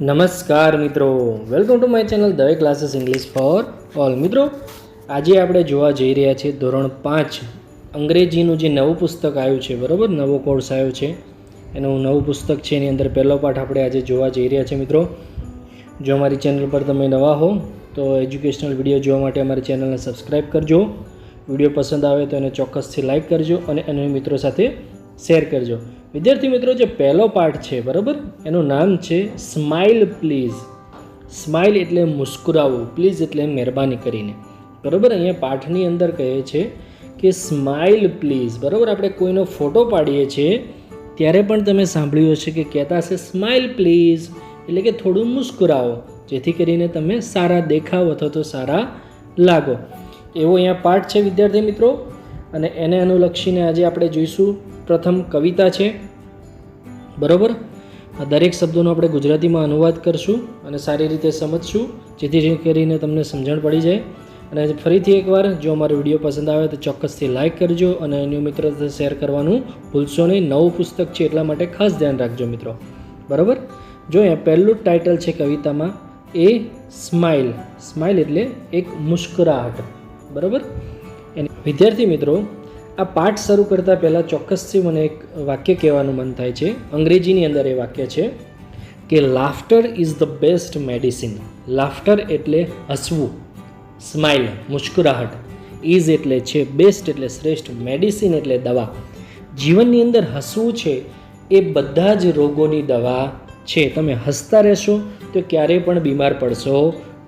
નમસ્કાર મિત્રો. Welcome to my channel Dave classes English for all મિત્રો, આજે આપણે જોવા જઈ રહ્યા છીએ ધોરણ પાંચ. અંગ્રેજીનું જે નવું પુસ્તક આવ્યું છે, બરાબર? નવો કોર્સ આવ્યો છે. એનું નવું પુસ્તક છે, એની અંદર પહેલો પાઠ આપણે આજે જોવા જઈ રહ્યા છીએ મિત્રો. જો અમારી ચેનલ પર તમે નવા હો, તો એજ્યુકેશનલ વીડિયો જોવા માટે અમારી ચેનલને સબસ્ક્રાઈબ કરજો. વીડિયો પસંદ આવે તો એને ચોક્કસથી લાઇક કરજો અને અન્ય મિત્રો સાથે શેર કરજો. વિદ્યાર્થી મિત્રો, જે પહેલો પાઠ છે, બરાબર? એનું નામ છે સ્માઇલ પ્લીઝ સ્માઇલ એટલે મુસ્કુરાવું પ્લીઝ એટલે મહેરબાની કરીને. બરાબર? અહીંયા પાઠની અંદર કહે છે કે સ્માઇલ પ્લીઝ બરાબર? આપણે કોઈનો ફોટો પાડીએ છીએ, ત્યારે પણ તમે સાંભળ્યું હશે કે કહેતા હશે સ્માઇલ પ્લીઝ એટલે કે થોડું મુસ્કુરાવો, જેથી કરીને તમે સારા દેખાવ અથવા તો સારા લાગો. એવો અહીંયા પાઠ છે, વિદ્યાર્થી મિત્રો. અને એને અનુલક્ષીને આજે આપણે જોઈશું પ્રથમ કવિતા છે. બરાબર? આ દરેક શબ્દોનો આપણે ગુજરાતીમાં અનુવાદ કરશું અને સારી રીતે સમજશું, જેથી કરીને તમને સમજણ પડી જાય. અને ફરીથી એકવાર, જો અમારો વીડિયો પસંદ આવે તો ચોક્કસથી લાઇક કરજો અને અન્ય મિત્રો શેર કરવાનું ભૂલશો નહીં. નવું પુસ્તક છે એટલા માટે ખાસ ધ્યાન રાખજો મિત્રો. બરાબર? જો અહીંયા પહેલું ટાઇટલ છે કવિતામાં, એ સ્માઇલ. સ્માઇલ એટલે એક મુસ્કરાહટ. બરાબર? વિદ્યાર્થી મિત્રો આ પાઠ શરૂ કરતાં પહેલાં ચોક્કસથી મને એક વાક્ય કહેવાનું મન થાય છે. અંગ્રેજીની અંદર એ વાક્ય છે કે laughter is the best medicine laughter એટલે હસવું સ્માઇલ મુસ્કુરાહટ. ઇઝ એટલે છે બેસ્ટ એટલે શ્રેષ્ઠ મેડિસિન એટલે દવા. જીવનની અંદર હસવું છે એ બધા જ રોગોની દવા છે. તમે હસતા રહેશો તો ક્યારેય પણ બીમાર પડશો.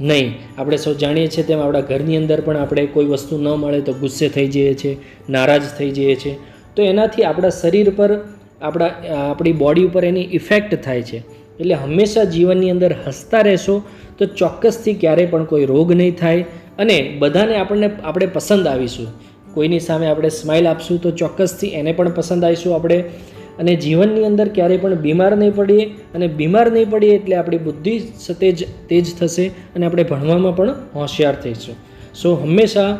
નહીં. આપણે સૌ જાણીએ છીએ તેમ આપણા ઘરની અંદર પણ આપણે કોઈ વસ્તુ ન મળે તો ગુસ્સે થઈ જઈએ છીએ, નારાજ થઈ જઈએ છીએ. તો એનાથી આપણા શરીર પર, આપણા, આપણી બોડી ઉપર એની ઇફેક્ટ થાય છે. એટલે હંમેશા જીવનની અંદર હસતા રહેશો તો ચોક્કસથી ક્યારેય પણ કોઈ રોગ નહીં થાય અને બધાને આપણને, આપણે પસંદ આવીશું. કોઈની સામે આપણે સ્માઇલ આપશું તો ચોક્કસથી એને પણ પસંદ આવીશું. આપણે અને જીવનની અંદર ક્યારેય પણ બીમાર નહીં પડીએ અને બીમાર નહીં પડીએ એટલે આપણી બુદ્ધિ સતેજ તેજ થશે અને આપણે ભણવામાં પણ હોશિયાર થઈશું. સો હંમેશા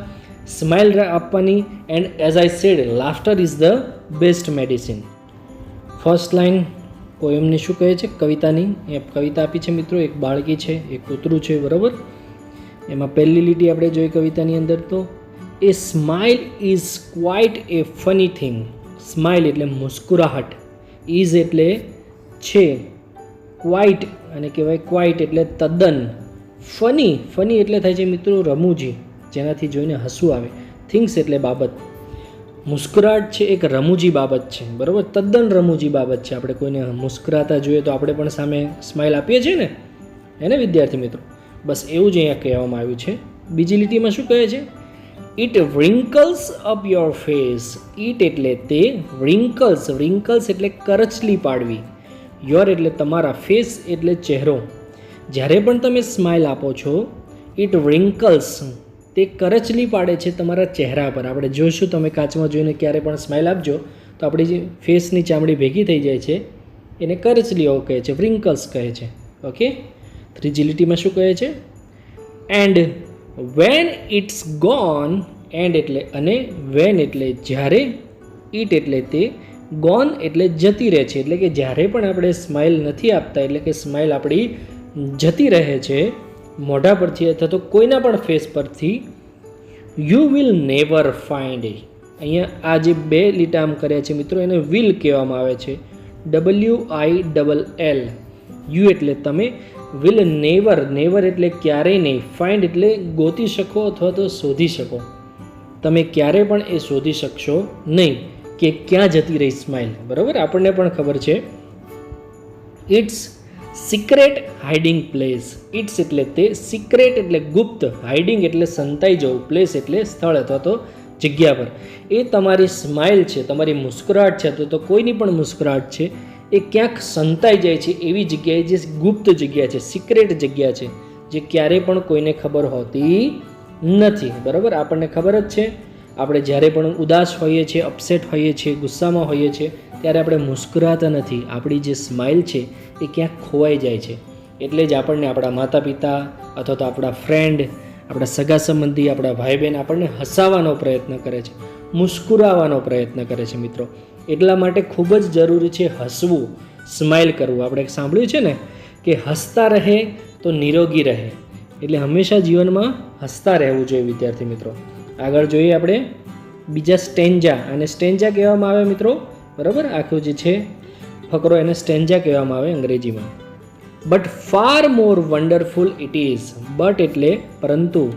સ્માઇલ આપવાની and as I said laughter is the best medicine first line પોએમની શું કહે છે? કવિતાની, એ કવિતા આપી છે મિત્રો, એક બાળકી છે, એક કૂતરું છે, બરાબર? એમાં પહેલી લીટી આપણે જોઈ કવિતાની અંદર તો એ smile is quite a funny thing smile એટલે મુસ્કુરાહટ. ઇઝ એટલે છે, ક્વાઇટ અને કહેવાય ક્વાઇટ એટલે તદ્દન. ફની ફની એટલે થાય છે મિત્રો રમૂજી, જેનાથી જોઈને હસવું આવે. થિંગ્સ એટલે બાબત. મુસ્કુરાહટ છે એક રમૂજી બાબત છે, બરાબર? તદ્દન રમૂજી બાબત છે. આપણે કોઈને મુસ્કરાતા જોઈએ તો આપણે પણ સામે સ્માઇલ આપીએ છીએ ને? એને વિદ્યાર્થી મિત્રો? બસ એવું જ અહીંયા કહેવામાં આવ્યું છે. બીજી લીટીમાં શું કહે છે? It wrinkles up your face it એટલે તે વ્રિંકલ્સ વ્રિંકલ્સ એટલે કરચલી પાડવી. યોર એટલે તમારા ફેસ એટલે ચહેરો. જ્યારે પણ તમે સ્માઇલ આપો છો ઇટ વ્રિંકલ્સ તે કરચલી પાડે છે તમારા ચહેરા પર. આપણે જોઈશું તમે કાચમાં જોઈને ક્યારે પણ સ્માઇલ આપજો, તો આપણી જે ફેસની ચામડી ભેગી થઈ જાય છે, એને કરચલીઓ કહે છે વ્રિંકલ્સ કહે છે. ઓકે ત્રીજી લીટીમાં શું કહે છે? And when it's gone and એટલે અને વેન એટલે જ્યારે ઇટ એટલે તે ગોન એટલે જતી રહે છે. એટલે કે જ્યારે પણ આપણે સ્માઇલ નથી આપતા, એટલે કે સ્માઇલ આપણી જતી રહે છે, મોઢા પરથી અથવા તો કોઈના પણ ફેસ પરથી યુ વિલ નેવર ફાઇન્ડ અહીંયા આ જે બે લીટામ કર્યા છે મિત્રો, એને વિલ કહેવામાં આવે છે. W I double L U એટલે તમે વિલ નેવર નેવર એટલે ક્યારેય નહીં. ફાઇન્ડ એટલે ગોતી શકો અથવા તો શોધી શકો. તમે ક્યારે પણ એ શોધી શકશો નહીં કે ક્યાં જતી રહી સ્માઇલ બરાબર? આપણને પણ ખબર છે. It's secret hiding place it's એટલે તે સિક્રેટ એટલે ગુપ્ત હાઇડિંગ એટલે સંતાઈ જવું. પ્લેસ એટલે સ્થળ અથવા તો જગ્યા પર. એ તમારી સ્માઇલ છે, તમારી મુસ્કરાહટ છે અથવા તો કોઈની પણ મુસ્કરાહટ છે એ ક્યાંક સંતાઈ જાય છે એવી જગ્યાએ જે ગુપ્ત જગ્યા છે સિક્રેટ જગ્યા છે, જે ક્યારેય પણ કોઈને ખબર હોતી નથી. બરાબર? આપણને ખબર જ છે. આપણે જ્યારે પણ ઉદાસ હોઈએ છીએ અપસેટ હોઈએ છીએ, ગુસ્સામાં હોઈએ છીએ, ત્યારે આપણે મુસ્કરાતા નથી. આપણી જે સ્માઇલ છે એ ક્યાંક ખોવાઈ જાય છે. એટલે જ આપણને આપણા માતા પિતા અથવા તો આપણા ફ્રેન્ડ આપણા સગા સંબંધી, આપણા ભાઈ બહેન આપણને હસાવવાનો પ્રયત્ન કરે છે. મુસ્કુરાવવાનો પ્રયત્ન કરે છે મિત્રો. એટલા માટે ખૂબ જ જરૂરી છે હસવું સ્માઇલ કરવું. આપણે સાંભળ્યું છે ને કે હસતા રહે તો નિરોગી રહે. એટલે હંમેશા જીવનમાં હસતા રહેવું જોઈએ વિદ્યાર્થી મિત્રો. આગળ જોઈએ આપણે બીજા સ્ટેન્જા. અને સ્ટેન્જા કહેવામાં આવે મિત્રો. બરાબર? આખું જે છે, ફકરો એને સ્ટેન્જા કહેવામાં આવે અંગ્રેજીમાં. But far more wonderful it is but એટલે પરંતુ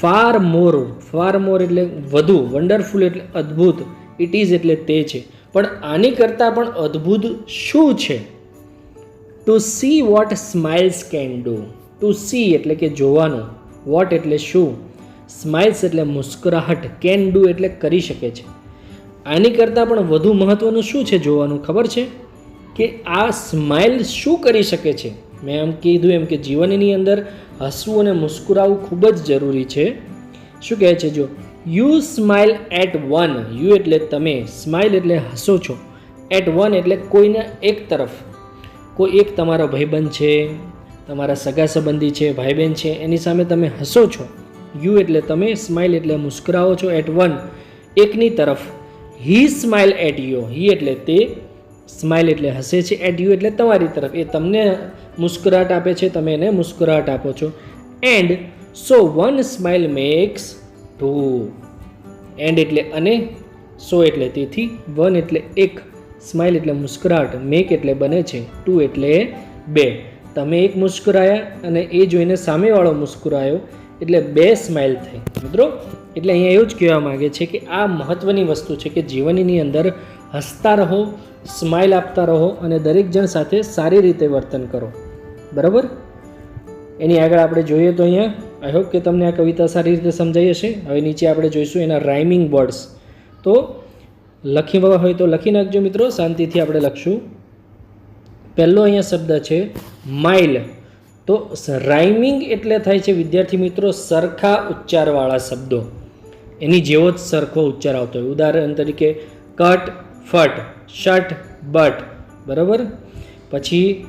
ફાર મોર ફાર મોર એટલે વધુ વન્ડરફુલ એટલે અદ્ભુત ઇટ ઇઝ એટલે તે છે. પણ આની કરતાં પણ અદ્ભુત શું છે? To see what smiles can do to see એટલે કે જોવાનું. વોટ એટલે શું? સ્માઇલ્સ એટલે મુસ્કરાહટ કેન ડુ એટલે કરી શકે છે. આની કરતાં પણ વધુ મહત્ત્વનું શું છે જોવાનું, ખબર છે? કે આ સ્માઇલ શું કરી શકે છે? મેં એમ કીધું એમ કે જીવનની અંદર હસવું અને મુસ્કુરાવું ખૂબ જ જરૂરી છે. શું કહે છે જો? You smile at one you એટલે તમે. સ્માઇલ એટલે હસો છો. એટ વન એટલે કોઈના એક તરફ. કોઈ એક તમારો ભાઈબંધ છે, તમારા સગા સંબંધી છે ભાઈ બહેન છે, એની સામે તમે હસો છો. યુ એટલે તમે. સ્માઇલ એટલે મુસ્કરાવો છો. એટ વન એકની તરફ. He smile at you he એટલે તે સ્માઇલ એટલે હસે છે એટ યુ એટલે તમારી તરફ. એ તમને મુસ્કુરાટ આપે છે, તમે એને મુસ્કુરાટ આપો છો. And so one smile makes two and એટલે અને સો એટલે તેથી વન એટલે એક. સ્માઇલ એટલે મુસ્કરાટ મેક એટલે બને છે ટુ એટલે બે. તમે એક મુસ્કરાયા અને એ જોઈને સામેવાળો મુસ્કરાયો, એટલે બે સ્માઇલ થઈ. મિત્રો, એટલે અહીંયા એવું જ કહેવા માગે છે કે આ મહત્ત્વની વસ્તુ છે કે જીવનની અંદર હસતા રહો સ્માઇલ આપતા રહો અને દરેક જણ સાથે સારી રીતે વર્તન કરો. બરાબર? એની આગળ આપણે જોઈએ તો અહીંયા આઈ હોપ કે તમને આ કવિતા સારી રીતે સમજાઈ હશે. હવે નીચે આપણે જોઈશું એના રાઇમિંગ વર્ડ્સ તો લખી હોય તો લખી નાખજો મિત્રો, શાંતિથી આપણે લખશું. પહેલો અહીંયા શબ્દ છે, માઇલ તો રાઇમિંગ એટલે થાય છે, વિદ્યાર્થી મિત્રો, સરખા ઉચ્ચારવાળા શબ્દો. એની જેવો જ સરખો ઉચ્ચાર આવતો હોય. ઉદાહરણ તરીકે, કટ ફટ, શટ, બટ, બરાબર? પછી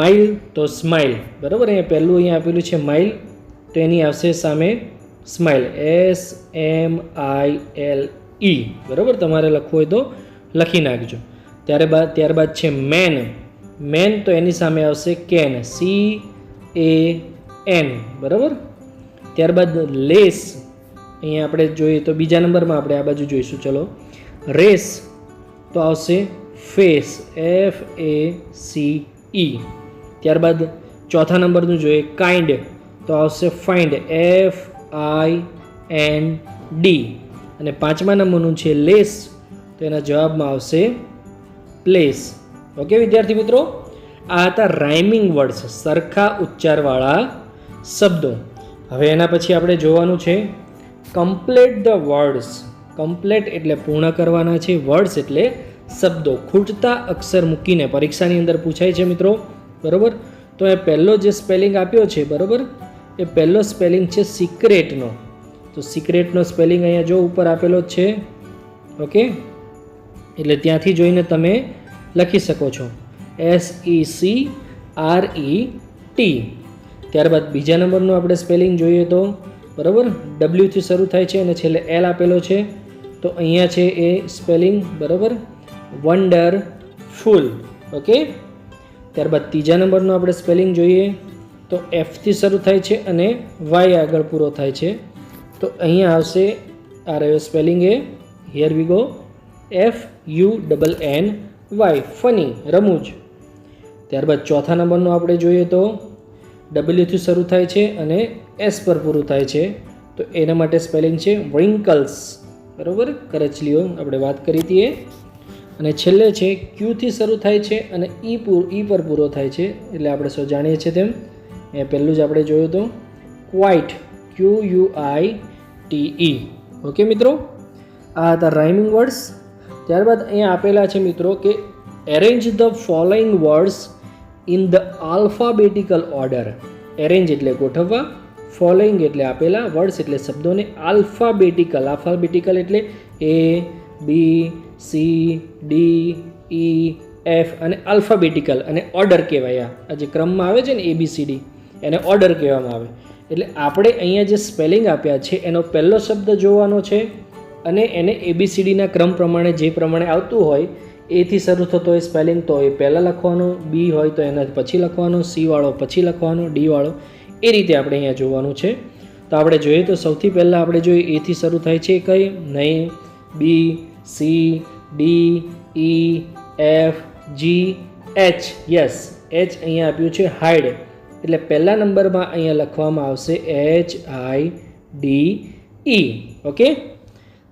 માઇલ તો સ્માઇલ બરાબર? અહીંયા પહેલું અહીંયા આપેલું છે માઇલ તો એની આવશે સામે smile S M I L E બરાબર? તમારે લખવું હોય તો લખી નાખજો. ત્યારે બાદ ત્યારબાદ છે મેન મેન તો એની સામે આવશે કેન સી એ એન બરાબર? ત્યારબાદ લેસ અહીંયા આપણે જોઈએ તો બીજા નંબરમાં આપણે આ બાજુ જોઈશું, ચલો. રેસ તો આવશે face F A C E ત્યારબાદ ચોથા નંબરનું જોઈએ કાઇન્ડ તો આવશે find F I N D અને પાંચમા નંબરનું છે લેસ તો એના જવાબમાં આવશે પ્લેસ ઓકે વિદ્યાર્થી મિત્રો? આ હતા રાઇમિંગ વર્ડ્સ સરખા ઉચ્ચારવાળા શબ્દો. હવે એના પછી આપણે જોવાનું છે કમ્પ્લેટ ધ વર્ડ્સ કમ્પ્લેટ એટલે પૂર્ણ કરવાના છે વર્ડ્સ એટલે શબ્દો. ખૂટતા અક્ષર મૂકીને પરીક્ષાની અંદર પૂછાય છે મિત્રો. બરાબર? તો એ પહેલો જે સ્પેલિંગ આપ્યો છે, બરાબર? એ પહેલો સ્પેલિંગ છે સિક્રેટનો તો સિક્રેટનો સ્પેલિંગ અહીંયા જો ઉપર આપેલો છે. ઓકે? એટલે ત્યાંથી જોઈને તમે લખી શકો છો. S E C R E T ત્યારબાદ બીજા નંબરનું આપણે સ્પેલિંગ જોઈએ તો. બરાબર? ડબલ્યુથી શરૂ થાય છે અને છેલ્લે એલ આપેલો છે. તો અહીંયા છે એ સ્પેલિંગ, બરાબર? Wonderful okay? ત્યારબાદ ત્રીજા નંબરનું આપણે સ્પેલિંગ જોઈએ. તો એફથી શરૂ થાય છે અને વાય આગળ પૂરો થાય છે. તો અહીંયા આવશે, આ રહ્યો spelling A. Here we go F U double N Y funny રમૂજ. ત્યારબાદ ચોથા નંબરનું આપણે જોઈએ તો ડબલ્યુથી શરૂ થાય છે અને એસ પર પૂરું થાય છે. તો એના માટે સ્પેલિંગ છે વ્રિંકલ્સ બરાબર? કરચલીઓ, આપણે વાત કરી હતી અને છેલ્લે છે, ક્યુથી શરૂ થાય છે અને ઈ પૂર, ઈ પર પૂરો થાય છે, એટલે આપણે સૌ જાણીએ છીએ તેમ. એ પહેલું જ આપણે જોયું તો quite Q U I T E okay મિત્રો? આ હતા રાઇમિંગ વર્ડ્સ ત્યારબાદ અહીંયા આપેલા છે મિત્રો કે arrange the following words in the alphabetical order arrange એટલે ગોઠવવા. ફોલોઈંગ એટલે આપેલા વર્ડ્સ એટલે શબ્દોને આલ્ફાબેટિકલ આલ્ફાબેટિકલ એટલે A B C D E F અને આલ્ફાબેટિકલ અને ઓર્ડર કહેવાય આ. જે ક્રમમાં આવે છે ને એ બી સી ડી એને ઓર્ડર કહેવામાં આવે. એટલે આપણે અહીંયા જે સ્પેલિંગ આપ્યા છે, એનો પહેલો શબ્દ જોવાનો છે અને એને એબીસીડીના ક્રમ પ્રમાણે જે પ્રમાણે આવતું હોય એથી શરૂ થતો હોય સ્પેલિંગ તો એ પહેલાં લખવાનો બી હોય તો એના પછી લખવાનો સી વાળો પછી લખવાનો ડી વાળો. એ રીતે આપણે અહીંયા જોવાનું છે. તો આપણે જોઈએ તો સૌથી પહેલાં આપણે જોઈએ એથી શરૂ થાય છે કઈ? નહીં. B, C, D, E, F, G, H. Yes. H અહીંયા આપ્યું છે હાઈડ એટલે પહેલા નંબરમાં અહીંયા લખવામાં આવશે H, I, D, E. Okay?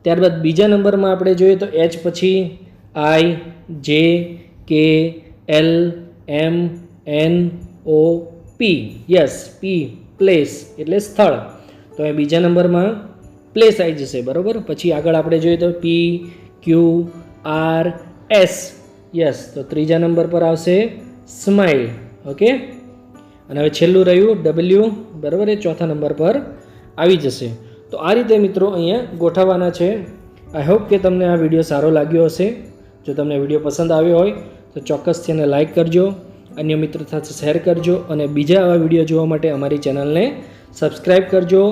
ત્યારબાદ બીજા નંબરમાં આપણે જોઈએ તો એચ પછી I, J, K, L, M, N, O P yes P place એટલે સ્થળ. તો એ બીજા નંબરમાં પ્લેસ આવી જશે, બરાબર? પછી આગળ આપણે જોઈએ તો P Q R S yes તો ત્રીજા નંબર પર આવશે સ્માઇલ ઓકે અને હવે છેલ્લું રહ્યું ડબલ્યુ બરાબર એ? ચોથા નંબર પર આવી જશે. તો આ રીતે મિત્રો અહીંયા ગોઠવવાના છે. આઈ હોપ કે તમને આ વીડિયો સારો લાગ્યો હશે. જો તમને વીડિયો પસંદ આવ્યો હોય, તો ચોક્કસથી એને લાઇક કરજો. અન્ય મિત્રો સાથે શેર કરજો અને બીજા આવા વીડિયો જોવા માટે અમારી ચેનલને સબસ્ક્રાઈબ કરજો.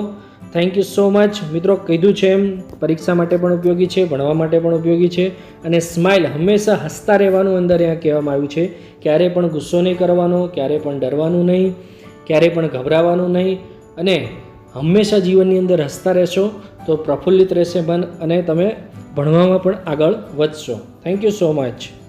થેન્ક યુ સો મચ મિત્રો, કીધું છે એમ, પરીક્ષા માટે પણ ઉપયોગી છે, ભણવા માટે પણ ઉપયોગી છે અને સ્માઇલ હંમેશા હસતા રહેવાનું અંદર અહીંયા કહેવામાં આવ્યું છે. ક્યારે પણ ગુસ્સો નહીં કરવાનો, ક્યારે પણ ડરવાનું નહીં, ક્યારે પણ ગભરાવાનું નહીં અને હંમેશા જીવનની અંદર હસતા રહેશો તો પ્રફુલ્લિત રહેશે મન અને તમે ભણવામાં પણ આગળ વધશો. Thank you so much